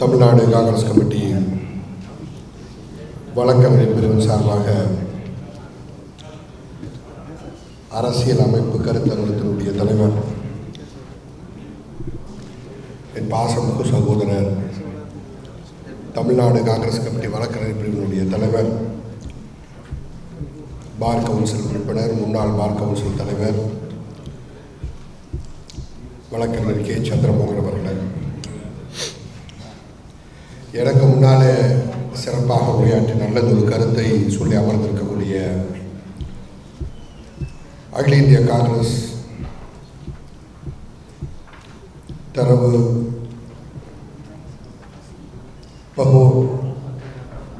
Tamil Nadu Congress committee வழக்கறிஞர் பிரிவின் சார்பாக அரசியல் அமைப்பு கருத்தரங்கத்தினுடைய தலைவர் என் பாசமிகு சகோதரர் தமிழ்நாடு காங்கிரஸ் கமிட்டி வழக்கறிஞர் பிரிவினுடைய தலைவர் பார் கவுன்சில் உறுப்பினர் முன்னாள் பார் கவுன்சில் தலைவர் வழக்கறிஞர் கே. சந்திரமோகன் அவர்கள். எனக்கு முன்னாலே சிறப்பாக உரையாற்றி நல்லதொரு கருத்தை சொல்லி அமர்ந்திருக்கக்கூடிய அகில இந்திய காங்கிரஸ் தரவு பகோர்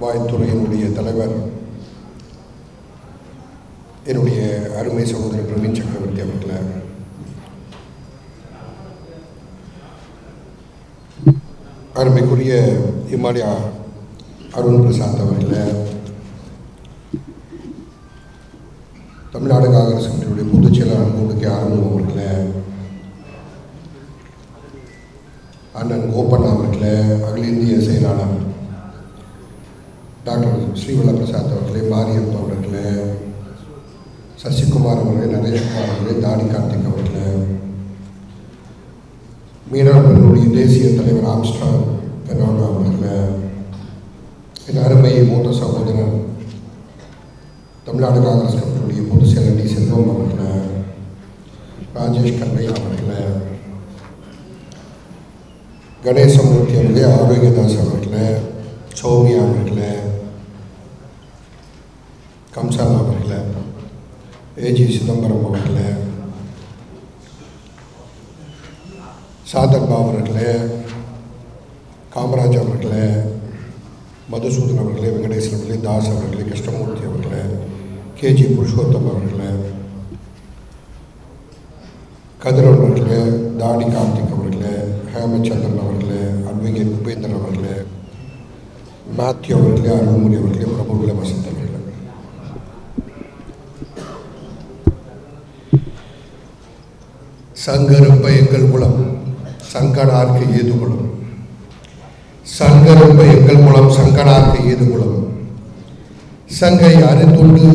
வாய்த்துறையினுடைய தலைவர் என்னுடைய அருமை சகோதரர் பிரவீன் சக்கரவர்த்தி அவர்களை. அருமைக்குரிய இம்மாடியா அருண் பிரசாத் அவர்களே தமிழ்நாடு காங்கிரஸ் கமிட்டியுடைய பொதுச் செயலாளர் கூண்டு கே ஆறுமுகம் அண்ணன் கோபண்ணா அவர்களே அகில இந்திய செயலாளர் டாக்டர் ஸ்ரீவல்ல பிரசாத் அவர்களே மாரியம் அவர்களே சசிகுமார் அவர்களே நரேஷ்குமார் அவர்களே தாடி கார்த்திக் அவர்களே மீனவர்களுடைய தேசிய தலைவர் ஆம்ஸ்ட்ராங் என்னோட என் அருமை மூத்த சகோதரர் தமிழ்நாடு காங்கிரஸ் கட்சியுடைய பொதுச் செயலர் டி. செல்வம் அவர்களை ராஜேஷ் கண்ணையா அவர்களை கணேசமூர்த்தி அவர்களே ஆரோக்கியதாஸ் அவர்களே சௌமியா அவர்களே கம்சாலா அவர்களே ஏஜி சிதம்பரம் அவர்களே சாதர்பா அவர்களே காமராஜ் அவர்களே மதுசூதன் அவர்களே வெங்கடேசன் அவர்களே தாஸ் அவர்களே கிருஷ்ணமூர்த்தி அவர்களே கேஜி புருஷோத்தம் அவர்களே கதிரவன் அவர்களே தாடி கார்த்திக் அவர்களே ஹேமச்சந்திரன் அவர்களே அட்வொகேட் உபேந்திரன் அவர்களே மேத்யூ அவர்களே அருள்மொழி அவர்களே பிரபுகுல வசந்த் அவர்களே. சங்கரப்ப எங்கள் குலம் சங்கடார்க்கு ஏது சங்கரும்ப எங்கள் மூலம் சங்கடார்க்கு ஏது மூலம்? சங்கை அறிந்துண்டு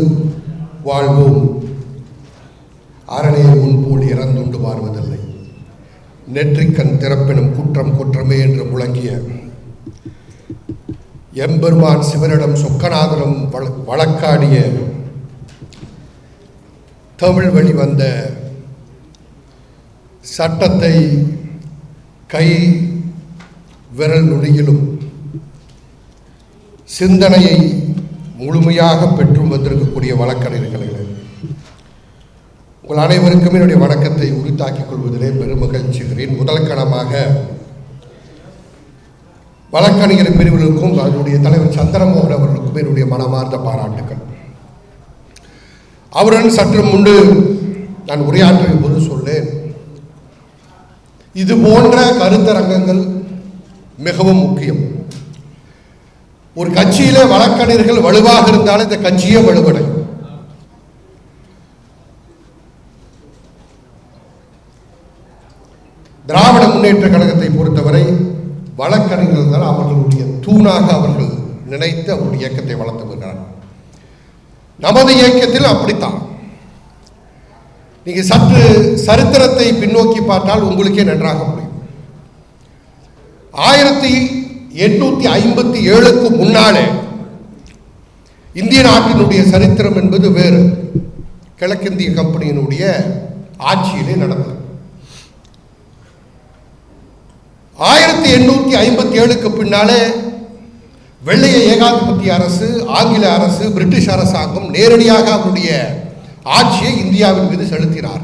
வாழ்வோம். அரணையை முன்போல் இறந்துண்டு வாழ்வதில்லை. நெற்றிக்கண் திறப்பினும் குற்றம் குற்றமே என்று முழங்கிய எம்பெருமான் சிவனிடம் சொக்கநாதனும் வழக்காடிய தமிழ் வழி வந்த சட்டத்தை கை விரல் நுனியிலும் சிந்தனையை முழுமையாக பெற்று வந்திருக்கக்கூடிய வழக்கறிஞர்களே. உங்கள் அனைவருக்கும் என்னுடைய வணக்கத்தை உரித்தாக்கிக் கொள்வதிலே பெருமகிழ்ச்சிகிறேன். முதல் கணமாக வழக்கறிஞர் பிரிவுகளுக்கும் அதனுடைய தலைவர் சந்திரமோகன் அவர்களுக்கும் என்னுடைய மனமார்ந்த பாராட்டுகள் அவருடன் சற்று முன்பு நான் உரையாற்றிய போது சொன்னேன். இது போன்ற கருத்தரங்கங்கள் மிகவும் முக்கியம். ஒரு கட்சியில வழக்கறிஞர்கள் வலுவாக இருந்தாலும் இந்த கட்சியே வலுவடையும். திராவிட முன்னேற்ற கழகத்தை பொறுத்தவரை வழக்கறிஞர்கள் தான் அவர்களுடைய தூணாக அவர்கள் நினைத்து அவருடைய இயக்கத்தை வளர்த்து வருகிறார்கள். நமது இயக்கத்தில் அப்படித்தான். நீங்க சற்று சரித்திரத்தை பின்னோக்கி பார்த்தால் உங்களுக்கே நன்றாக முடியும் ஆயிரத்தி எண்ணூற்றி ஐம்பத்தி ஏழுக்கு முன்னாலே இந்திய நாட்டினுடைய சரித்திரம் என்பது வேறு. கிழக்கிந்திய கம்பெனியினுடைய ஆட்சியிலே நடந்தது. ஆயிரத்தி எண்ணூற்றி ஐம்பத்தி ஏழுக்கு பின்னாலே வெள்ளைய ஏகாதிபத்திய அரசு ஆங்கில அரசு பிரிட்டிஷ் அரசாங்கம் நேரடியாக அவருடைய ஆட்சியை இந்தியாவின் மீது செலுத்தினார்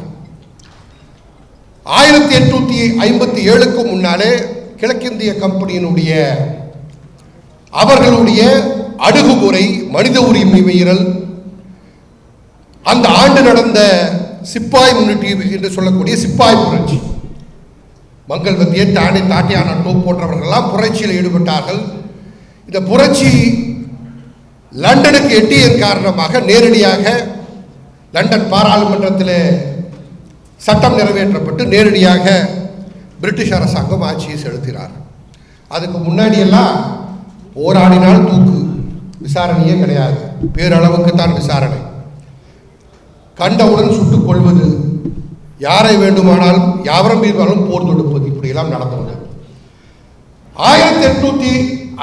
ஆயிரத்தி எட்நூத்தி ஐம்பத்தி ஏழுக்கு முன்னாலே கிழக்கிந்திய கம்பெனியினுடைய அவர்களுடைய அணுகுமுறை மனித உரிமை மீறல் அந்த ஆண்டு நடந்த சிப்பாய் முன்னிட்டு என்று சொல்லக்கூடிய சிப்பாய் புரட்சி. மங்கள் வந்திய டானி தாட்டியான டோ போன்றவர்களெல்லாம் புரட்சியில் ஈடுபட்டார்கள். இந்த புரட்சி லண்டனுக்கு எட்டியதன் காரணமாக நேரடியாக லண்டன் பாராளுமன்றத்தில் சட்டம் நிறைவேற்றப்பட்டு நேரடியாக பிரிட்டிஷ் அரசாங்கம் ஆட்சியை செலுத்தினார். அதுக்கு முன்னாடியெல்லாம் போராடினால் தூக்கு விசாரணையே கிடையாது. பேரளவுக்கு தான் விசாரணை. கண்டவுடன் சுட்டுக் கொள்வது யாரை வேண்டுமானாலும் யாவரம் மீதாலும் போர் தொடுப்பது இப்படியெல்லாம் நடந்தது. ஆயிரத்தி எட்நூத்தி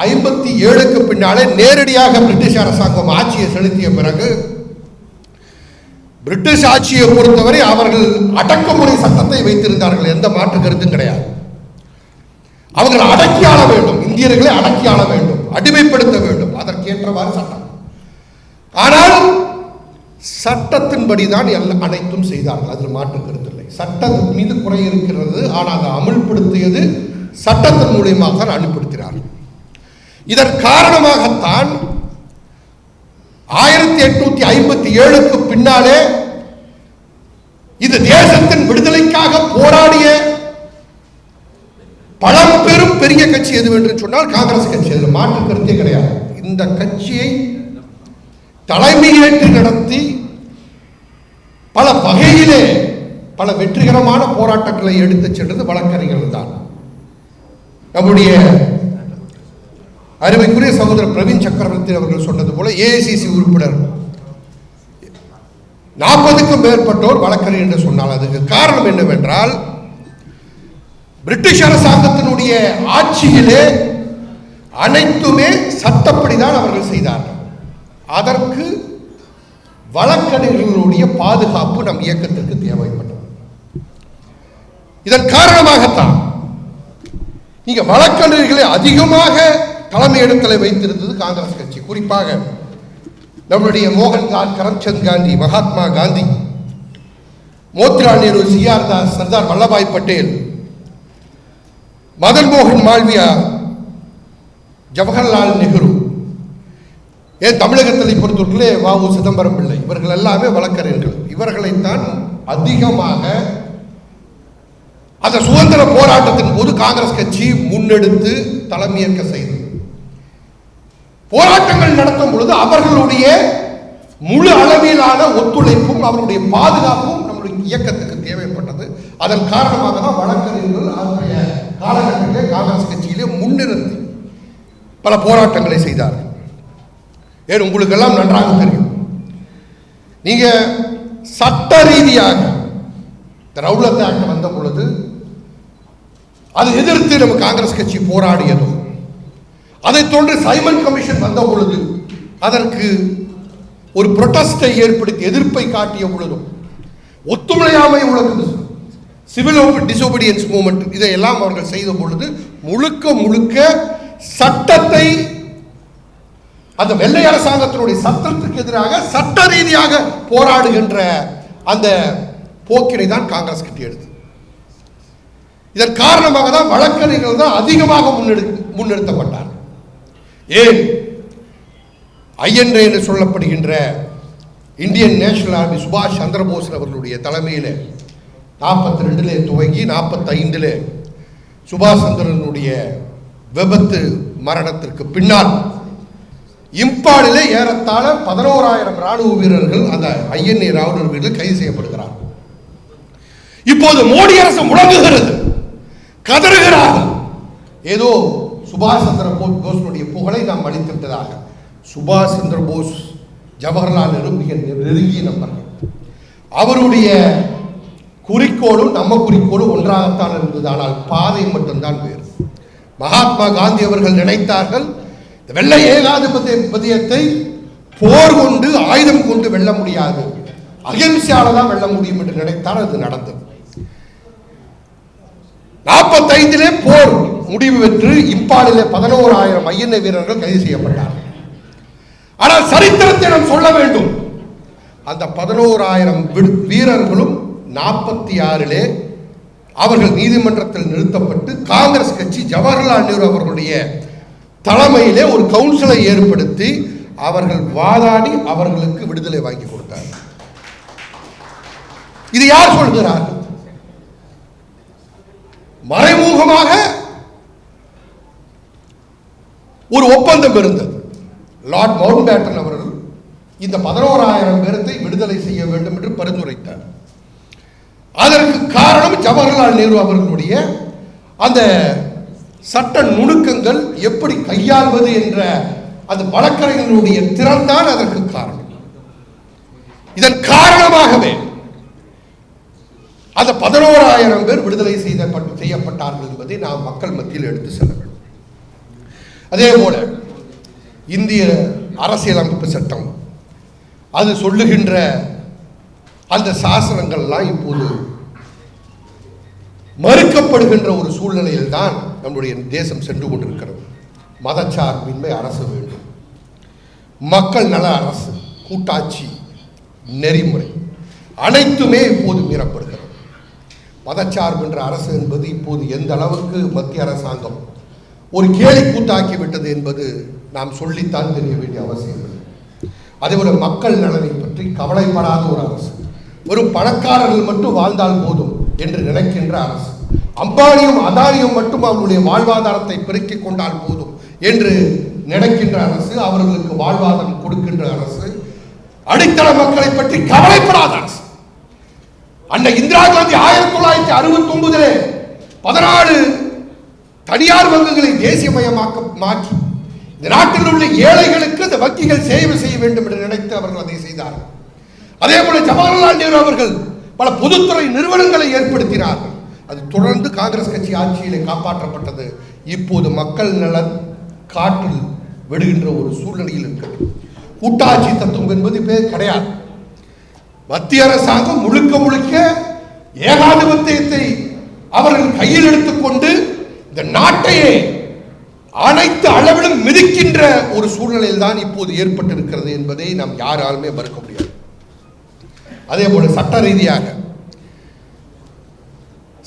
ஐம்பத்தி ஏழுக்கு பின்னாலே நேரடியாக பிரிட்டிஷ் அரசாங்கம் ஆட்சியை செலுத்திய பிறகு பிரிட்டிஷ் ஆட்சியை பொறுத்தவரை அவர்கள் அடக்குமுறை சட்டத்தை வைத்திருந்தார்கள். எந்த மாற்று கருத்தும் கிடையாது. அவர்கள் அடக்கி ஆள வேண்டும். இந்தியர்களை அடக்கி ஆள வேண்டும். அடிமைப்படுத்த வேண்டும். அதற்கேற்றவாறு சட்டம். ஆனால் சட்டத்தின்படி தான் எல்லாம் அனைத்தும் செய்தார்கள். அதில் மாற்று கருத்தில்லை சட்டத்தின் மீது குறை இருக்கிறது. ஆனால் அதை அமுல்படுத்தியது சட்டத்தின் மூலியமாக தான் அனுப்படுத்தினார்கள் இதன் காரணமாகத்தான் ஆயிரத்தி எட்நூத்தி ஐம்பத்தி ஏழுக்கு பின்னாலே இது தேசத்தின் விடுதலைக்காக போராடிய பழம்பெரும் பெரிய கட்சி எது என்று சொன்னால் காங்கிரஸ் கட்சி. அதில் மாற்று கருத்தே கிடையாது. இந்த கட்சியை தலைமையேற்று நடத்தி பல வகையிலே பல வெற்றிகரமான போராட்டங்களை எடுத்துச் சென்றது வழக்கறிஞர்கள் தான். நம்முடைய அருமைக்குரிய சகோதரர் பிரவீன் சக்கரவர்த்தி அவர்கள் சொன்னது போல ஏஐசிசி உறுப்பினர் நாற்பதுக்கும் மேற்பட்டோர் வழக்கறிஞர் என்று சொன்னால் அதுக்கு காரணம் என்னவென்றால் பிரிட்டிஷ் அரசாங்கத்தினுடைய ஆட்சியிலே அனைத்துமே சட்டப்படிதான் அவர்கள் செய்தார்கள். அதற்கு வழக்கறிஞர்களுடைய பாதுகாப்பு நம் இயக்கத்திற்கு தேவைப்பட்டது. இதன் காரணமாகத்தான் நீங்க வழக்கறிஞர்களை அதிகமாக தலைமையிடத்தில் வைத்திருந்தது காங்கிரஸ் கட்சி. குறிப்பாக நம்முடைய மோகன்லால் கரம்சந்த் காந்தி மகாத்மா காந்தி மோத்திலால் நேரு சிஆர் தாஸ் சர்தார் வல்லபாய் பட்டேல் மதன் மோகன் மால்வியா ஜவஹர்லால் நெஹ்ரு ஏன் தமிழகத்தை பொறுத்தவர்களே வாவு சிதம்பரம் பிள்ளை. இவர்கள் எல்லாமே வழக்கறிஞர்கள். இவர்களைத்தான் அதிகமாக அந்த சுதந்திர போராட்டத்தின் போது காங்கிரஸ் கட்சி முன்னெடுத்து தலைமையேற்க செய்தது. போராட்டங்கள் நடத்தும் பொழுது அவர்களுடைய முழு அளவிலான ஒத்துழைப்பும் அவருடைய பாதுகாப்பும் நம்முடைய இயக்கத்துக்கு தேவைப்பட்டது. அதன் காரணமாக தான் வழக்கறிஞர்கள் அதனுடைய காலகட்டத்திலே காங்கிரஸ் கட்சியிலே முன்னிறுத்தி பல போராட்டங்களை செய்தார்கள். ஏன்? உங்களுக்கெல்லாம் நன்றாக தெரியும். நீங்க சட்ட ரீதியாக இந்த ரவுலத் ஆக்ட் வந்த பொழுது அதை எதிர்த்து நம்ம காங்கிரஸ் கட்சி போராடியதும் அதைத் தொடர்ந்து சைமன் கமிஷன் வந்த பொழுது அதற்கு ஒரு புரொட்டஸ்டை ஏற்படுத்தி எதிர்ப்பை காட்டிய பொழுதும் ஒத்துழையாமை உலகம் சிவில் டிசோபீடியன்ஸ் மூமெண்ட் இதையெல்லாம் அவர்கள் செய்த பொழுது முழுக்க முழுக்க சட்டத்தை அந்த வெள்ளை அரசாங்கத்தினுடைய சட்டத்துக்கு எதிராக சட்ட ரீதியாக போராடுகின்ற அந்த போக்கினை தான் காங்கிரஸ் கட்சி எடுத்து இதன் காரணமாக தான் வழக்கறிஞர்கள் தான் அதிகமாக முன்னெடு முன்னிறுத்தப்பட்டார் ஏன்? ஐஎன்ஏ என்று சொல்லப்படுகின்ற இந்தியன் நேஷனல் ஆர்மி சுபாஷ் சந்திரபோஸ் அவர்களுடைய தலைமையில் நாற்பத்தி ரெண்டிலே துவங்கி நாற்பத்தைந்தில் சுபாஷ் சந்திரனுடைய விபத்து மரணத்திற்கு பின்னால் இம்பாலிலே ஏறத்தாழ பதினோராயிரம் ராணுவ வீரர்கள் அந்த ஐஎன்ஏ ராணுவ வீரர்கள் கைது செய்யப்படுகிறார். இப்போது மோடி அரசு முழங்குகிறது கதறுகிறார்கள். ஏதோ சுபாஷ் சந்திர போஸ் போஸினுடைய புகழை நாம் அளித்து விட்டதாக சுபாஷ் சந்திர போஸ் ஜவஹர்லால் நேரு மிக நெருங்கிய நண்பர்கள். அவருடைய குறிக்கோளும் நம்ம குறிக்கோளும் ஒன்றாகத்தான் இருந்தது. ஆனால் பாதை மட்டும்தான் வேறு. மகாத்மா காந்தி அவர்கள் நினைத்தார்கள் வெள்ளை வெள்ளை பதியத்தை போர் கொண்டு ஆயுதம் கொண்டு வெல்ல முடியாது. அகிம்சையால தான் வெல்ல முடியும் என்று நினைத்தால் அது நடந்தது. நாற்பத்தைந்திலே போர். முடிவு பெற்று இம்பாலிலே பதினோராயிரம் ஐஎன்ஏ வீரர்கள் கைது செய்யப்பட்டார்கள். ஆனால் சரித்திரத்தை நாம் சொல்ல வேண்டும். அந்த பதினோராயிரம் வீரர்களும் நாற்பத்தி ஆறிலே அவர்கள் நீதிமன்றத்தில் நிறுத்தப்பட்டு காங்கிரஸ் கட்சி ஜவஹர்லால் நேரு அவர்களுடைய தலைமையிலே ஒரு கவுன்சிலை ஏற்படுத்தி அவர்கள் வாதாடி அவர்களுக்கு விடுதலை வாங்கி கொடுத்தார் இது யார் சொல்கிறார்கள்? மறைமுகமாக ஒரு ஒப்பந்தம் இருந்தது. லார்ட் மவுண்ட் பேட்டன் அவர்கள் இந்த பதினோராயிரம் பேரத்தை விடுதலை செய்ய வேண்டும் என்று பரிந்துரைத்தார். அதற்கு காரணம் ஜவஹர்லால் நேரு அவர்களுடைய அந்த சட்ட நுணுக்கங்கள் எப்படி கையாள்வது என்ற அந்த வழக்கறிஞர்களுடைய திறன்தான் அதற்கு காரணம். இதன் காரணமாகவே அந்த பதினோராயிரம் பேர் விடுதலை செய்த செய்யப்பட்டார்கள் என்பதை நாம் மக்கள் மத்தியில் எடுத்து செல்ல வேண்டும். அதே போல இந்திய அரசியலமைப்பு சட்டம் அது சொல்லுகின்ற அந்த சாசனங்கள்லாம் இப்போது மறுக்கப்படுகின்ற ஒரு சூழ்நிலையில் தான் நம்முடைய தேசம் சென்று கொண்டிருக்கிறது. மதச்சார்பின்மை அரசு வேண்டும். மக்கள் நல அரசு கூட்டாட்சி நெறிமுறை அனைத்துமே இப்போது மீறப்படுகிறது. மதச்சார்பின்ற அரசு என்பது இப்போது எந்த அளவுக்கு மத்திய அரசாங்கம் ஒரு கேலி கூத்தாக்கி விட்டது என்பது நாம் சொல்லித்தான் தெரிய வேண்டிய அவசியம் இல்லை. அதேபோல மக்கள் நலனை பற்றி கவலைப்படாத ஒரு அரசு வெறும் பணக்காரர்கள் மட்டும் வாழ்ந்தால் போதும் என்று நினைக்கின்ற அரசு அம்பானியும் அதானியும் மட்டும் அவர்களுடைய வாழ்வாதாரத்தை பெருக்கிக் கொண்டால் போதும் என்று நினைக்கின்ற அரசு அவர்களுக்கு வாழ்வாதாரம் கொடுக்கின்ற அரசு அடித்தள மக்களை பற்றி கவலைப்படாத அரசு. அன்னை இந்திரா காந்தி ஆயிரத்தி தொள்ளாயிரத்தி அறுபத்தி ஒன்பதிலே பதினாலு தனியார் வங்கிகளை தேசியமயமாக்க மாற்றி இந்த நாட்டில் உள்ள ஏழைகளுக்கு இந்த வங்கிகள் சேவை செய்ய வேண்டும் என்று நினைத்து அவர்கள் அதை செய்தார்கள். அதே போல ஜவஹர்லால் நேரு அவர்கள் பல பொதுத்துறை நிறுவனங்களை ஏற்படுத்தினார்கள். அது தொடர்ந்து காங்கிரஸ் கட்சி ஆட்சியிலே காப்பாற்றப்பட்டது. இப்போது மக்கள் நலன் காற்றில் விடுகின்ற ஒரு சூழ்நிலையில் இருக்கிறது. கூட்டாட்சி தத்துவம் என்பது பேர் கிடையாது. மத்திய அரசாங்கம் முழுக்க முழுக்க ஏகாதிபத்தியத்தை அவர்கள் கையில் எடுத்து இந்த அனைத்து அளவிலும் மிதிக்கின்ற ஒரு சூழ்நிலையில் தான் இப்போது ஏற்பட்டிருக்கிறது என்பதை நாம் யாராலுமே மறுக்க முடியாது. அதே போல சட்ட ரீதியாக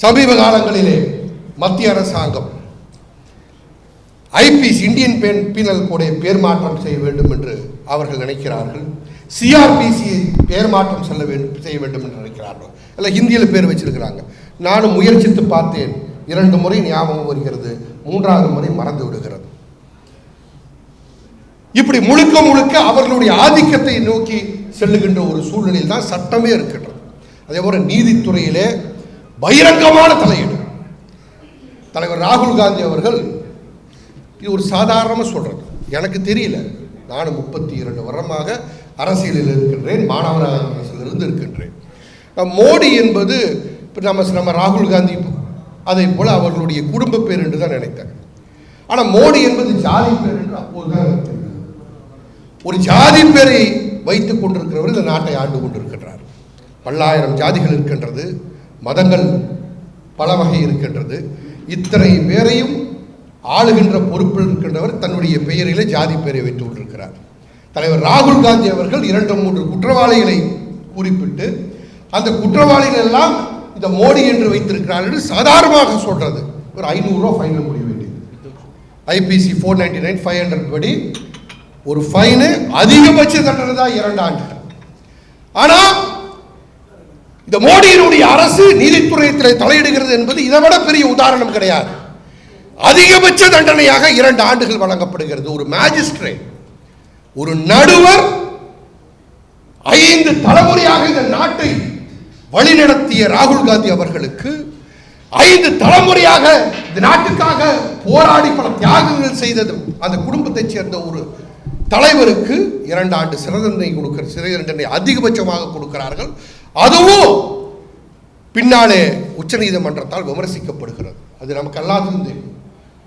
சமீப காலங்களிலே மத்திய அரசாங்கம் ஐபிசி இந்தியன் பெண் பீனல் கோடை பேர் மாற்றம் செய்ய வேண்டும் என்று அவர்கள் நினைக்கிறார்கள். சிஆர்பிசியை பேர் மாற்றம் செல்ல வேண்டும் செய்ய வேண்டும் என்று நினைக்கிறார்கள். இல்லை ஹிந்தியில் பேர் வச்சிருக்கிறாங்க. நானும் முயற்சித்து பார்த்தேன். இரண்டு முறை ஞாபகம் வருகிறது. மூன்றாவது முறை மறந்து விடுகிறது. இப்படி முழுக்க முழுக்க அவர்களுடைய ஆதிக்கத்தை நோக்கி செல்லுகின்ற ஒரு சூழ்நிலையில் தான் சட்டமே இருக்கின்றது. அதே போல நீதித்துறையிலே பகிரங்கமான தலையீடு. தலைவர் ராகுல் காந்தி அவர்கள் இது ஒரு சாதாரணமாக சொல்றது. எனக்கு தெரியல. நானும் முப்பத்தி இரண்டு வருடமாக அரசியலில் இருக்கின்றேன் மாணவர் அரசியலிருந்து இருக்கின்றேன். மோடி என்பது இப்போ நம்ம நம்ம ராகுல் காந்தி அதை போல அவர்களுடைய குடும்ப பேர் என்று தான் நினைத்தார். ஆனால் மோடி என்பது ஜாதி பேர் என்று அப்போதுதான் ஒரு ஜாதி பேரை வைத்துக் கொண்டிருக்கிறவர் இந்த நாட்டை ஆண்டு கொண்டிருக்கின்றார். பல்லாயிரம் ஜாதிகள் இருக்கின்றது மதங்கள் பல வகை இருக்கின்றது. இத்தனை பேரையும் ஆளுகின்ற பொறுப்பில் இருக்கின்றவர் தன்னுடைய பெயரிலே ஜாதி பெயரை வைத்துக் கொண்டிருக்கிறார். தலைவர் ராகுல் காந்தி அவர்கள் இரண்டு மூன்று குற்றவாளிகளை குறிப்பிட்டு அந்த குற்றவாளிகள் எல்லாம் இந்த மோடி என்று வைத்திருக்கிறார் என்று சாதாரணமாக சொல்றது. ஒரு ஐநூறுரூவா ஃபைனில் முடிய வேண்டியது. IPC four ninety nine five hundred படி ஒரு ஃபைனு அதிகபட்ச தண்டனை தான் இரண்டு ஆண்டுகள் ஆனா இந்த மோடியினுடைய அரசு நீதித்துறையத்தில் தலையிடுகிறது என்பது இதை விட பெரிய உதாரணம் கிடையாது. அதிகபட்ச தண்டனையாக இரண்டு ஆண்டுகள் வழங்கப்படுகிறது. ஒரு மேஜிஸ்ட்ரேட் ஒரு நடுவர் ஐந்து தலைமுறையாக இந்த நாட்டை வழிநடத்திய ராகுல் காந்தி அவர்களுக்கு ஐந்து தலைமுறையாக இந்த நாட்டுக்காக போராடி பல தியாகங்கள் செய்தது அந்த குடும்பத்தைச் சேர்ந்த ஒரு தலைவருக்கு இரண்டு ஆண்டு சிறை தண்டனை கொடுக்கிற சிறை தண்டனை அதிகபட்சமாக கொடுக்கிறார்கள். அதுவும் பின்னாலே உச்சநீதிமன்றத்தால் விமர்சிக்கப்படுகிறது. அது நமக்கு எல்லாத்துக்கும் தெரியும்.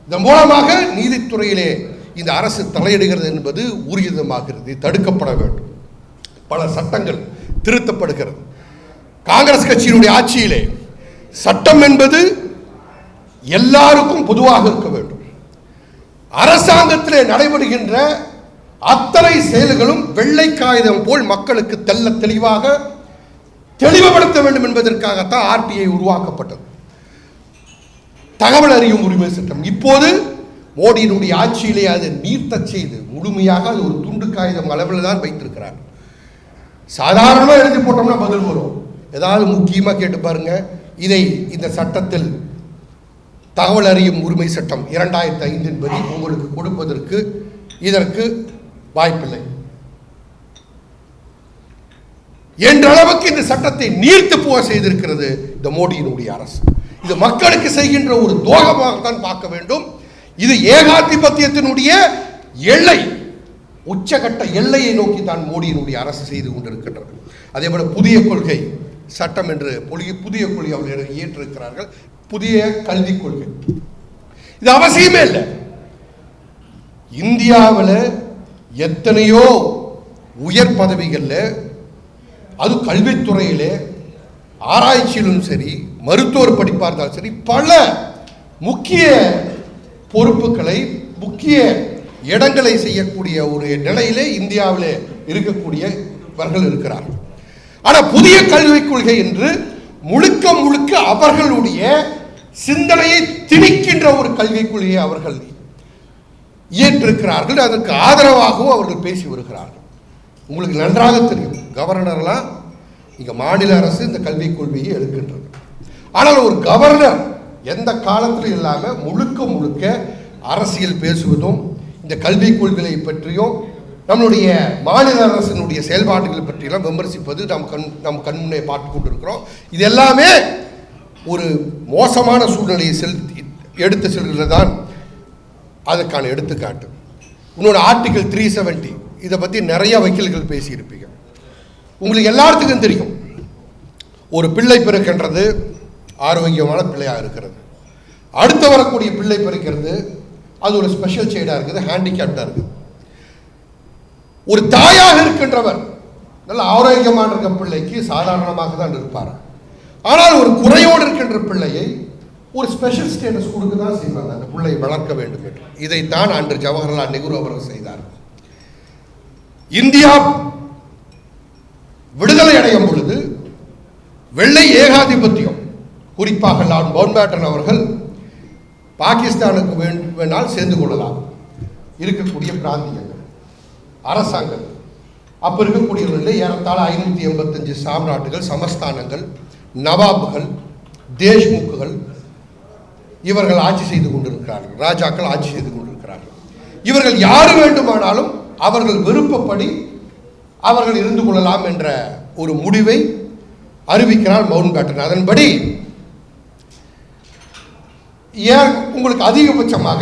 இதன் மூலமாக நீதித்துறையிலே இந்த அரசு தலையிடுகிறது என்பது ஊர்ஜிதமாகிறது தடுக்கப்பட வேண்டும். பல சட்டங்கள் திருத்தப்படுகிறது. காங்கிரஸ் கட்சியினுடைய ஆட்சியிலே சட்டம் என்பது எல்லாருக்கும் பொதுவாக இருக்க வேண்டும். அரசாங்கத்திலே நடைபெறுகின்ற அத்தனை செயல்களும் வெள்ளை காகிதம் போல் மக்களுக்கு தெல்ல தெளிவாக தெளிவுபடுத்த வேண்டும் என்பதற்காகத்தான் ஆர்டிஐ உருவாக்கப்பட்டது. தகவல் அறியும் உரிமை சட்டம். இப்போது மோடியினுடைய ஆட்சியிலே அதை நீர்த்தச் செய்து முழுமையாக அது ஒரு துண்டு காகிதம் அளவில் தான் வைத்திருக்கிறார். சாதாரணமாக எழுதி போட்டோம்னா பதில் வரும். ஏதாவது முக்கியமாக கேட்டு பாருங்க. இதை இந்த சட்டத்தில் தகவல் அறியும் உரிமை சட்டம் இரண்டாயிரத்தி ஐந்தின் படி உங்களுக்கு கொடுப்பதற்கு இதற்கு வாய்ப்பில்லை. என்ற அளவுக்கு இந்த சட்டத்தை நீர்த்து போக செய்திருக்கிறது இந்த மோடியினுடைய அரசு. இது மக்களுக்கு செய்கின்ற ஒரு துரோகமாகத்தான் பார்க்க வேண்டும். இது ஏகாதிபத்தியத்தினுடைய எல்லை உச்சகட்ட எல்லையை நோக்கி தான் மோடியினுடைய அரசு செய்து கொண்டிருக்கின்றது. அதே போல புதிய கொள்கை சட்டம் என்று புதிய புதிய கொள்கை அவர்கள் இயற்றிருக்கிறார்கள். புதிய கல்விக் கொள்கை. இது அவசியமே இல்லை. இந்தியாவில் எத்தனையோ உயர் பதவிகளில் அது கல்வித்துறையிலே ஆராய்ச்சியிலும் சரி மருத்துவர் படிப்பாக இருந்தாலும் சரி பல முக்கிய பொறுப்புகளை முக்கிய இடங்களை செய்யக்கூடிய ஒரு நிலையிலே இந்தியாவிலே இருக்கக்கூடியவர்கள் இருக்கிறார்கள். ஆனால் புதிய கல்விக் கொள்கை என்று முழுக்க முழுக்க அவர்களுடைய சிந்தனையை திணிக்கின்ற ஒரு கல்விக் கொள்கையை அவர்கள் இயற்றிருக்கிறார்கள். அதற்கு ஆதரவாகவும் அவர்கள் பேசி வருகிறார்கள். உங்களுக்கு நன்றாக தெரியும் கவர்னர்லாம் இங்கே மாநில அரசு இந்த கல்விக் கொள்கையை எடுக்கின்றது. ஆனால் ஒரு கவர்னர் எந்த காலத்திலும் இல்லாமல் முழுக்க முழுக்க அரசியல் பேசுவதும் இந்த கல்விக் கொள்கையை பற்றியும் நம்மளுடைய மாநில அரசினுடைய செயல்பாடுகளை பற்றியெல்லாம் விமர்சிப்பது நம் கண் நம் கண்முன்னே பார்த்து கொண்டிருக்கிறோம். இது எல்லாமே ஒரு மோசமான சூழ்நிலையை செலுத்தி எடுத்து செல்கிறது தான் அதுக்கான எடுத்துக்காட்டு. இன்னொன்று ஆர்டிகல் த்ரீ செவன்ட்டி இதை பற்றி நிறைய வக்கீல்கள் பேசியிருப்பீங்க. உங்களுக்கு எல்லாத்துக்கும் தெரியும். ஒரு பிள்ளை பிறக்கின்றது ஆரோக்கியமான பிள்ளையாக இருக்கிறது. அடுத்து வரக்கூடிய பிள்ளை பிறக்கிறது அது ஒரு ஸ்பெஷல் சைடாக இருக்குது ஹேண்டிகேப்டாக இருக்குது. ஒரு தாயாக இருக்கின்றவர். நல்ல ஆரோக்கியமான இருக்க பிள்ளைக்கு சாதாரணமாக தான் இருப்பார். ஆனால் ஒரு குறையோடு இருக்கின்ற பிள்ளையை ஒரு ஸ்பெஷல் ஸ்டேட்டஸ் கொடுக்க தான் செய்வாங்க. அந்த பிள்ளையை வளர்க்க வேண்டும் என்று. இதைத்தான் அன்று ஜவஹர்லால் நெஹ்ரு அவர்கள் செய்தார். இந்தியா விடுதலை அடையும் பொழுது வெள்ளை ஏகாதிபத்தியம் குறிப்பாக லார்ட் பவுன்பேட்டன் அவர்கள் பாகிஸ்தானுக்கு வேண்டும் வேணால் சேர்ந்து கொள்ளலாம். இருக்கக்கூடிய பிராந்தியம். அரசாங்கம். அப்போ இருக்கக்கூடியவர்களில் ஏறத்தாழ ஐநூற்றி எண்பத்தஞ்சு சாம்ராட்டுகள் சமஸ்தானங்கள் நவாபுகள் தேஷ்முக்குகள் இவர்கள் ஆட்சி செய்து கொண்டிருக்கிறார்கள். ராஜாக்கள் ஆட்சி செய்து கொண்டிருக்கிறார்கள். இவர்கள் யார் வேண்டுமானாலும் அவர்கள் விருப்பப்படி அவர்கள் இருந்து கொள்ளலாம் என்ற ஒரு முடிவை அறிவிக்கிறார் மவுண்ட் பேட்டன் அதன்படி ஏன் உங்களுக்கு அதிகபட்சமாக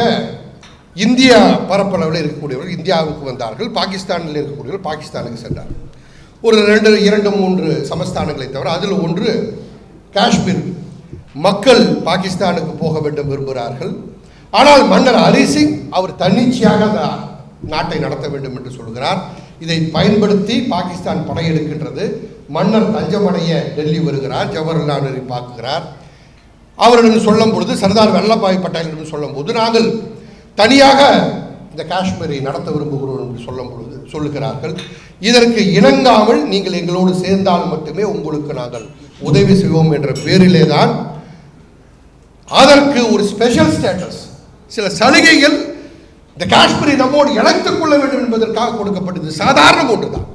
இந்தியா பரப்பளவில் இருக்கக்கூடியவர்கள் இந்தியாவுக்கு வந்தார்கள் பாகிஸ்தானில் இருக்கக்கூடியவர்கள் பாகிஸ்தானுக்கு சென்றார்கள் ஒரு ரெண்டு இரண்டு மூன்று சமஸ்தானங்களை தவிர அதில் ஒன்று காஷ்மீர். மக்கள் பாகிஸ்தானுக்கு போக வேண்டும் விரும்புகிறார்கள். ஆனால் மன்னர் ஹரிசிங் அவர் தன்னிச்சையாக அந்த நாட்டை நடத்த வேண்டும் என்று சொல்கிறார். இதை பயன்படுத்தி பாகிஸ்தான் படையெடுக்கின்றது. மன்னர் தஞ்சமடைய டெல்லி வருகிறார் ஜவஹர்லால் நேரு பார்க்குகிறார் அவரிடம் சொல்லும் பொழுது சர்தார் வல்லபாய் பட்டேலிடம் சொல்லும் போது நாங்கள் தனியாக இந்த காஷ்மீரை நடத்த விரும்புகிறோம் என்று சொல்லும் பொழுது சொல்லுகிறார்கள் இதற்கு இணங்காமல் நீங்கள் எங்களோடு சேர்ந்தால் மட்டுமே உங்களுக்கு நாங்கள் உதவி செய்வோம் என்ற பேரிலே தான் அதற்கு ஒரு ஸ்பெஷல் ஸ்டேட்டஸ் சில சலுகைகள் இந்த காஷ்மீரை நம்மோடு இணைத்துக் கொள்ள வேண்டும் என்பதற்காக கொடுக்கப்பட்டது. சாதாரண ஒன்றுதான்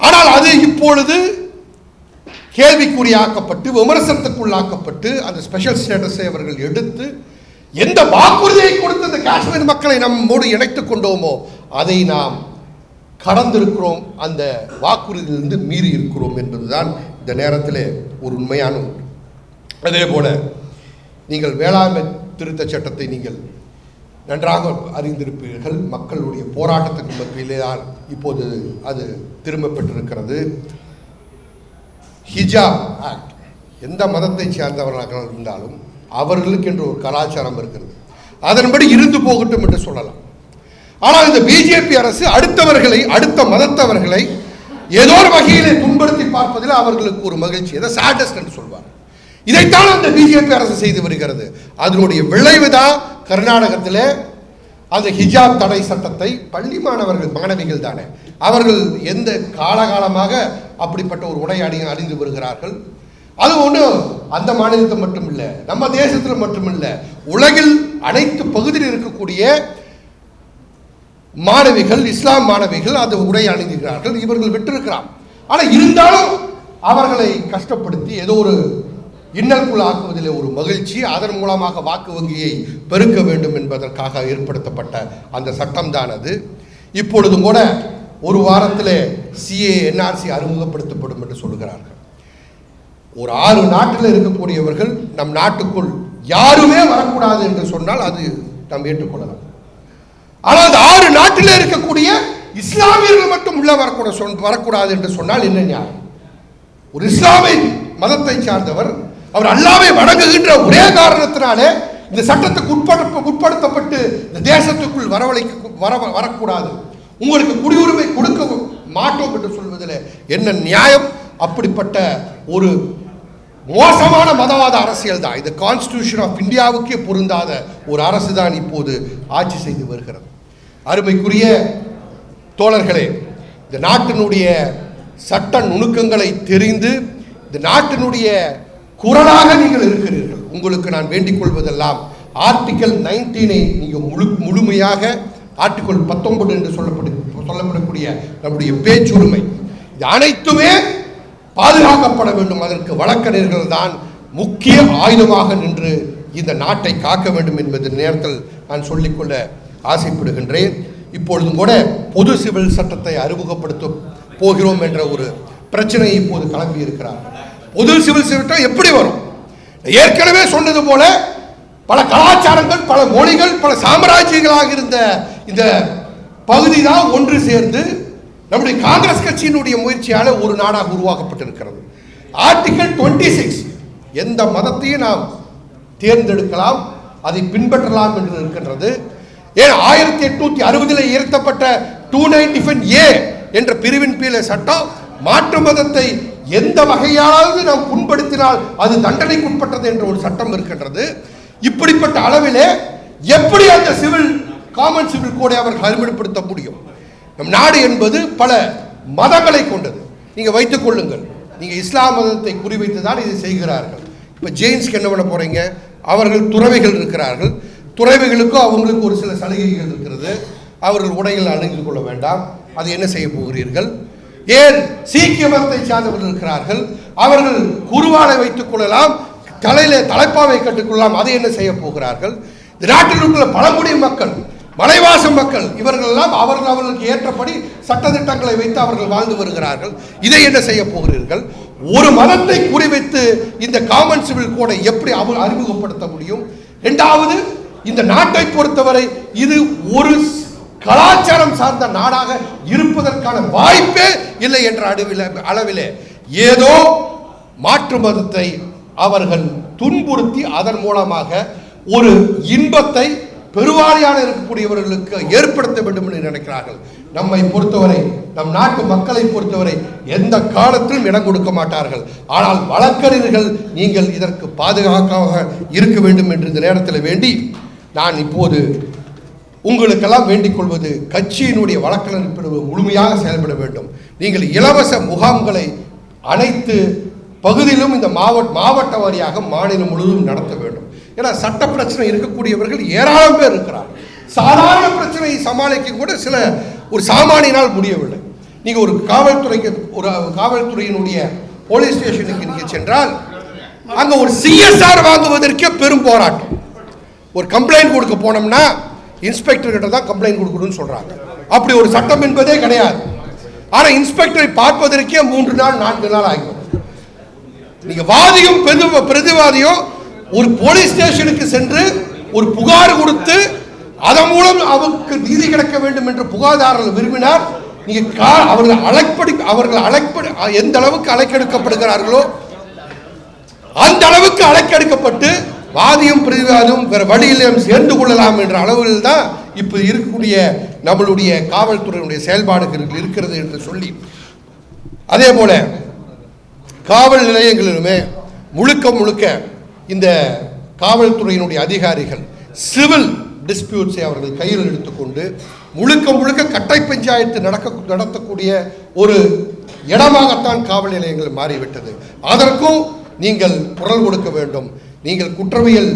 ஆனால் அது இப்பொழுது கேள்விக்குறியாக்கப்பட்டு விமர்சனத்துக்குள்ளாக்கப்பட்டு அந்த ஸ்பெஷல் ஸ்டேட்டஸை அவர்கள் எடுத்து எந்த வாக்குறுதியை கொடுத்து இந்த காஷ்மீர் மக்களை நம்மோடு இணைத்துக் கொண்டோமோ அதை நாம் கடந்திருக்கிறோம். அந்த வாக்குறுதியிலிருந்து மீறி இருக்கிறோம் என்பதுதான் இந்த நேரத்தில் ஒரு உண்மையான ஒன்று அதே போல நீங்கள் வேளாண்மை திருத்த சட்டத்தை நீங்கள் நன்றாக அறிந்திருப்பீர்கள். மக்களுடைய போராட்டத்துக்கு மத்தியிலே தான் இப்போது அது திரும்ப பெற்றிருக்கிறது. ஹிஜாப் ஆக்ட் எந்த மதத்தை சேர்ந்தவர்களாக இருந்தாலும் அவர்களுக்கு என்று ஒரு கலாச்சாரம் இருக்கிறது. அதன்படி இருந்து போகட்டும் என்று சொல்லலாம். ஆனால் இந்த பிஜேபி அரசு அடுத்தவர்களை அடுத்த மதத்தவர்களை ஏதோ ஒரு வகையிலே துன்படுத்தி பார்ப்பதில் அவர்களுக்கு ஒரு மகிழ்ச்சி. அதை சாட்டஸ்ட் என்று சொல்வார் இதைத்தான் அந்த பிஜேபி அரசு செய்து வருகிறது. அதனுடைய விளைவு தான் கர்நாடகத்திலே அந்த ஹிஜாப் தடை சட்டத்தை பள்ளி மாணவர்கள் மாணவிகள் தானே. அவர்கள் எந்த காலகாலமாக அப்படிப்பட்ட ஒரு உடை அணி அணிந்து வருகிறார்கள்? அது ஒன்றும் அந்த மாநிலத்தில் மட்டும் இல்லை நம்ம தேசத்தில் மட்டும் இல்லை உலகில் அனைத்து பகுதியில் இருக்கக்கூடிய மாணவிகள் இஸ்லாம் மாணவிகள் அந்த உடை அணிந்திருக்கிறார்கள் இவர்கள் விட்டிருக்கிறார். ஆனால் இருந்தாலும் அவர்களை கஷ்டப்படுத்தி ஏதோ ஒரு இன்னல்குள்ளாக்குவதிலே ஒரு மகிழ்ச்சி அதன் மூலமாக வாக்கு வங்கியை பெருக்க வேண்டும் என்பதற்காக ஏற்படுத்தப்பட்ட அந்த சட்டம்தான் அது. இப்பொழுதும் கூட ஒரு வாரத்தில் சிஏ என்ஆர்சி அறிமுகப்படுத்தப்படும் என்று சொல்கிறார்கள் ஒரு ஆறு நாட்டில் இருக்கக்கூடியவர்கள் நம் நாட்டுக்குள் யாருமே வரக்கூடாது என்று சொன்னால் அது நாம் ஏற்றுக்கொள்ளலாம். ஆனால் அந்த ஆறு நாட்டில் இருக்கக்கூடிய இஸ்லாமியர்கள் மட்டும் உள்ள வரக்கூட வரக்கூடாது என்று சொன்னால் என்ன நியாயம்? ஒரு இஸ்லாமிய மதத்தை சார்ந்தவர் அவர் அல்லாவை வணங்குகின்ற ஒரே காரணத்தினாலே இந்த சட்டத்துக்கு உட்பட உட்படுத்தப்பட்டு இந்த தேசத்துக்குள் வரவழைக்க வர வரக்கூடாது. உங்களுக்கு குடியுரிமை கொடுக்க மாட்டோம் என்று சொல்வதில் என்ன நியாயம்? அப்படிப்பட்ட ஒரு மோசமான மதவாத அரசியல் தான். இது கான்ஸ்டியூஷன் ஆஃப் இந்தியாவுக்கே பொருந்தாத ஒரு அரசு தான் இப்போது ஆட்சி செய்து வருகிறது. அருமைக்குரிய தோழர்களே இந்த நாட்டினுடைய சட்ட நுணுக்கங்களை தெரிந்து இந்த நாட்டினுடைய குரலாக நீங்கள் இருக்கிறீர்கள். உங்களுக்கு நான் வேண்டிக் கொள்வதெல்லாம் ஆர்டிக்கல் நைன்டீனை நீங்கள் முழு முழுமையாக ஆர்டிக்கல் பத்தொன்பது என்று சொல்லப்படு சொல்லப்படக்கூடிய நம்முடைய பேச்சுரிமை. இது அனைத்துமே பாதுகாக்கப்பட வேண்டும். அதற்கு வழக்கறிஞர்கள் தான் முக்கிய ஆயுதமாக நின்று இந்த நாட்டை காக்க வேண்டும் என்பது நேரத்தில் நான் சொல்லிக்கொள்ள ஆசைப்படுகின்றேன். இப்பொழுதும் கூட பொது சிவில் சட்டத்தை அறிமுகப்படுத்த போகிறோம் என்ற ஒரு பிரச்சனையை இப்போது கிளம்பி இருக்கிறார். பொது சிவில் சட்டம் எப்படி வரும்? ஏற்கனவே சொன்னது போல பல கலாச்சாரங்கள் பல மொழிகள் பல சாம்ராஜ்யங்களாக இருந்த இந்த பகுதி தான் ஒன்று சேர்ந்து நம்முடைய காங்கிரஸ் கட்சியினுடைய முயற்சியால் ஒரு நாடாக உருவாக்கப்பட்டிருக்கிறது. ஆர்டிகல் 26 சிக்ஸ் எந்த மதத்தையும் நாம் தேர்ந்தெடுக்கலாம் அதை பின்பற்றலாம் என்று இருக்கின்றது. ஏன் ஆயிரத்தி எட்நூத்தி அறுபதில் இருத்தப்பட்ட டூ நைன்டி ஏ என்ற பிரிவின் கீழே சட்டம் மாற்று மதத்தை எந்த வகையாவது நாம் புண்படுத்தினால் அது தண்டனைக்குட்பட்டது என்ற ஒரு சட்டம் இருக்கின்றது. இப்படிப்பட்ட அளவிலே எப்படி அந்த சிவில் காமன் சிவில் கோடை அவர்கள் அறிமுகப்படுத்த முடியும்? நம் நாடு என்பது பல மதங்களை கொண்டது. நீங்கள் வைத்துக் கொள்ளுங்கள். நீங்கள் இஸ்லாம் மதத்தை குறிவைத்து தான் இதை செய்கிறார்கள். இப்போ ஜெயின்ஸ்க்கு என்ன பண்ண போகிறீங்க அவர்கள் துறவிகள் இருக்கிறார்கள். துறவிகளுக்கும் அவங்களுக்கு ஒரு சில சலுகைகள் இருக்கிறது. அவர்கள் உடைகள் அணிந்து கொள்ள வேண்டாம். அது என்ன செய்ய போகிறீர்கள்? ஏன்? சீக்கிய மதத்தை சார்ந்தவர்கள் இருக்கிறார்கள். அவர்கள் குருவானை வைத்துக் கொள்ளலாம். தலையில தலைப்பாவை கட்டுக்கொள்ளலாம் அதை என்ன செய்ய போகிறார்கள்? இந்த நாட்டில் உள்ள பழங்குடி மக்கள் மலைவாசம் மக்கள் இவர்கள் எல்லாம் அவர்கள் அவர்களுக்கு ஏற்றபடி சட்டத்திட்டங்களை வைத்து அவர்கள் வாழ்ந்து வருகிறார்கள். இதை என்ன செய்ய போகிறீர்கள்? ஒரு மதத்தை குறிவைத்து இந்த காமன் சிவில் கோடை எப்படி அவர் அறிமுகப்படுத்த முடியும்? இரண்டாவது இந்த நாட்டை பொறுத்தவரை இது ஒரு கலாச்சாரம் சார்ந்த நாடாக இருப்பதற்கான வாய்ப்பே இல்லை என்ற அளவில் அளவிலே. ஏதோ மாற்று மதத்தை அவர்கள் துன்புறுத்தி அதன் மூலமாக ஒரு இன்பத்தை பெருவாரியான இருக்கக்கூடியவர்களுக்கு ஏற்படுத்த வேண்டும் என்று நினைக்கிறார்கள். நம்மை பொறுத்தவரை நம் நாட்டு மக்களை பொறுத்தவரை எந்த காலத்திலும் இடம் கொடுக்க மாட்டார்கள். ஆனால் வழக்கறிஞர்கள் நீங்கள் இதற்கு பாதுகாப்பாக இருக்க வேண்டும் என்று இந்த நேரத்தில் வேண்டி நான் இப்போது உங்களுக்கெல்லாம் வேண்டிக் கொள்வது கட்சியினுடைய வழக்கறிஞர் பிரிவு முழுமையாக செயல்பட வேண்டும். நீங்கள் இலவச முகாம்களை அனைத்து பகுதியிலும் இந்த மாவட்ட மாவட்ட வாரியாக மாநிலம் முழுவதும் நடத்த வேண்டும். ஏன்னா சட்ட பிரச்சனை இருக்கக்கூடியவர்கள் ஏராளம் பேர் இருக்கிறார். சாதாரண பிரச்சனையை சமாளிக்க கூட சில ஒரு சாமானியனால் முடியவில்லை. நீங்கள் ஒரு காவல்துறைக்கு ஒரு காவல்துறையினுடைய போலீஸ் ஸ்டேஷனுக்கு நீங்கள் சென்றால் அங்கே ஒரு சிஎஸ்ஆர் வாங்குவதற்கே பெரும் போராட்டம். ஒரு கம்ப்ளைண்ட் கொடுக்க போனோம்னா இன்ஸ்பெக்டர் கிட்ட தான் கம்ப்ளைண்ட் கொடுக்கணும்னு சொல்கிறாங்க அப்படி ஒரு சட்டம் என்பதே கிடையாது. ஆனால் இன்ஸ்பெக்டரை பார்ப்பதற்கே மூன்று நாள் நான்கு நாள் ஆகும் நீங்கள் வாதியும் பிரதிவாதியும் ஒரு போலீஸ் ஸ்டேஷனுக்கு சென்று ஒரு புகார் கொடுத்து அதன் மூலம் அவருக்கு நீதி கிடைக்க வேண்டும் என்று புகார்தாரர்கள் விரும்பினார். நீங்க கா- அவர்கள் அழைப்படி அவர்கள் அழைப்படி எந்த அளவுக்கு அழைக்கெடுக்கப்படுகிறார்களோ அந்த அளவுக்கு அழைக்கெடுக்கப்பட்டு வாதியும் பிரதிவாதம் வேற வழியிலும் சேர்ந்து கொள்ளலாம் என்ற அளவில் தான் இப்போ இருக்கக்கூடிய நம்மளுடைய காவல்துறையினுடைய செயல்பாடுகள் இருக்கிறது என்று சொல்லி. அதே போல காவல் நிலையங்களிலுமே முழுக்க முழுக்க இந்த காவல்துறையினுடைய அதிகாரிகள் சிவில் டிஸ்பியூட்ஸை அவர்கள் கையில் எடுத்துக்கொண்டு முழுக்க முழுக்க கட்டை பஞ்சாயத்து நடக்க நடத்தக்கூடிய ஒரு இடமாகத்தான் காவல் நிலையங்கள் மாறிவிட்டது. அதற்கும் நீங்கள் குரல் கொடுக்க வேண்டும். நீங்கள் குற்றவியல்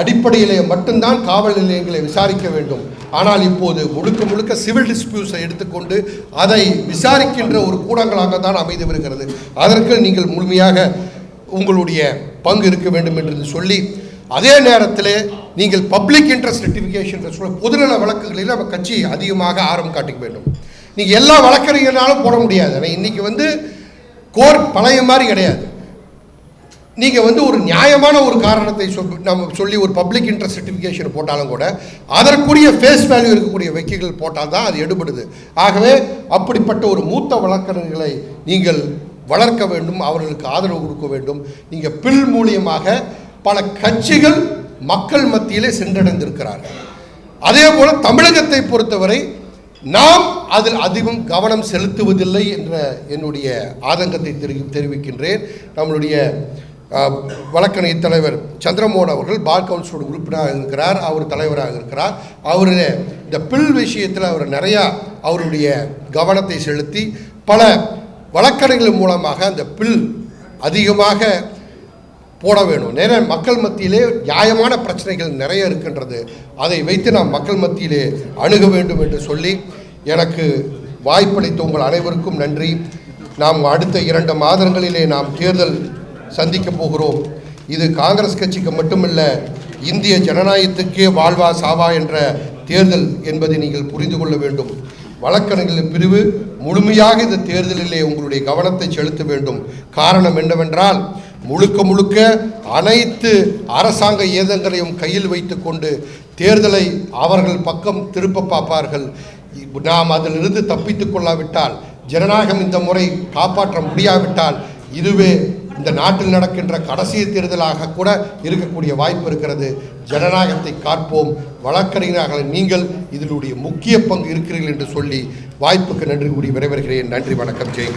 அடிப்படையிலே மட்டும்தான் காவல் நிலையங்களை விசாரிக்க வேண்டும். ஆனால் இப்போது முழுக்க முழுக்க சிவில் டிஸ்பியூட்ஸை எடுத்துக்கொண்டு அதை விசாரிக்கின்ற ஒரு கூடங்களாக தான் அமைந்து வருகிறது. அதற்கு நீங்கள் முழுமையாக உங்களுடைய பங்கு இருக்க வேண்டும் என்று சொல்லி அதே நேரத்தில் நீங்கள் பப்ளிக் இன்ட்ரெஸ்ட் ரெட்டிஃபிகேஷன் சொல்ல பொதுநல வழக்குகளில் நம்ம கட்சி அதிகமாக ஆர்வம் காட்டிக்க வேண்டும். நீங்கள் எல்லா வழக்கறிஞர்னாலும் போட முடியாது. ஆனால் இன்னைக்கு வந்து கோர்ட் பழைய மாதிரி கிடையாது. நீங்கள் வந்து ஒரு நியாயமான ஒரு காரணத்தை சொல் நம்ம சொல்லி ஒரு பப்ளிக் இன்ட்ரெஸ்ட் சர்டிஃபிகேஷன் போட்டாலும் கூட அதற்குரிய ஃபேஸ் வேல்யூ இருக்கக்கூடிய வக்கீல்கள் போட்டால் தான் அது எடுபடுது. ஆகவே அப்படிப்பட்ட ஒரு மூத்த வழக்கறிஞர்களை நீங்கள் வளர்க்க வேண்டும் அவர்களுக்கு ஆதரவு கொடுக்க வேண்டும். நீங்கள் பில் மூலியமாக பல கட்சிகள் மக்கள் மத்தியிலே சென்றடைந்திருக்கிறார்கள். அதே போல தமிழகத்தை பொறுத்தவரை நாம் அதில் அதிகம் கவனம் செலுத்துவதில்லை என்ற என்னுடைய ஆதங்கத்தை தெரி தெரிவிக்கின்றேன். நம்மளுடைய அஹ், தலைவர் சந்திரமோகன் அவர்கள் பார் கவுன்சிலோட உறுப்பினராக இருக்கிறார் அவர் தலைவராக இருக்கிறார். அவர் இந்த பில் விஷயத்தில் அவர் நிறையா அவருடைய கவனத்தை செலுத்தி பல வழக்கறிஞர்கள் மூலமாக அந்த பில் அதிகமாக போட வேணும். நிறைய மக்கள் மத்தியிலே நியாயமான பிரச்சனைகள் நிறைய இருக்கின்றது. அதை வைத்து நாம் மக்கள் மத்தியிலே அணுக வேண்டும் என்று சொல்லி எனக்கு வாய்ப்பளித்த உங்கள் அனைவருக்கும் நன்றி. நாம் அடுத்த இரண்டு மாதங்களிலே நாம் தேர்தல் சந்திக்கப் போகிறோம். இது காங்கிரஸ் கட்சிக்கு மட்டுமல்ல இந்திய ஜனநாயகத்துக்கே வாழ்வா சாவா என்ற தேர்தல் என்பதை நீங்கள் புரிந்து கொள்ள வேண்டும். வழக்கறிஞர்கள் பிரிவு முழுமையாக இந்த தேர்தலிலே உங்களுடைய கவனத்தை செலுத்த வேண்டும். காரணம் என்னவென்றால் முழுக்க முழுக்க அனைத்து அரசாங்க ஏதங்களையும் கையில் வைத்துக்கொண்டு தேர்தலை அவர்கள் பக்கம் திருப்ப பார்ப்பார்கள். நாம் அதிலிருந்து தப்பித்துக் கொள்ளாவிட்டால் ஜனநாயகம் இந்த முறை காப்பாற்ற முடியாவிட்டால் இதுவே இந்த நாட்டில் நடக்கின்ற கடைசி தேர்தலாக கூட இருக்கக்கூடிய வாய்ப்பு இருக்கிறது. ஜனநாயகத்தை காப்போம். வழக்கறிஞராக நீங்கள் இதனுடைய முக்கிய பங்கு இருக்கிறீர்கள் என்று சொல்லி வாய்ப்புக்கு நன்றி கூறி விரைவருகிறேன் நன்றி வணக்கம். ஜெய்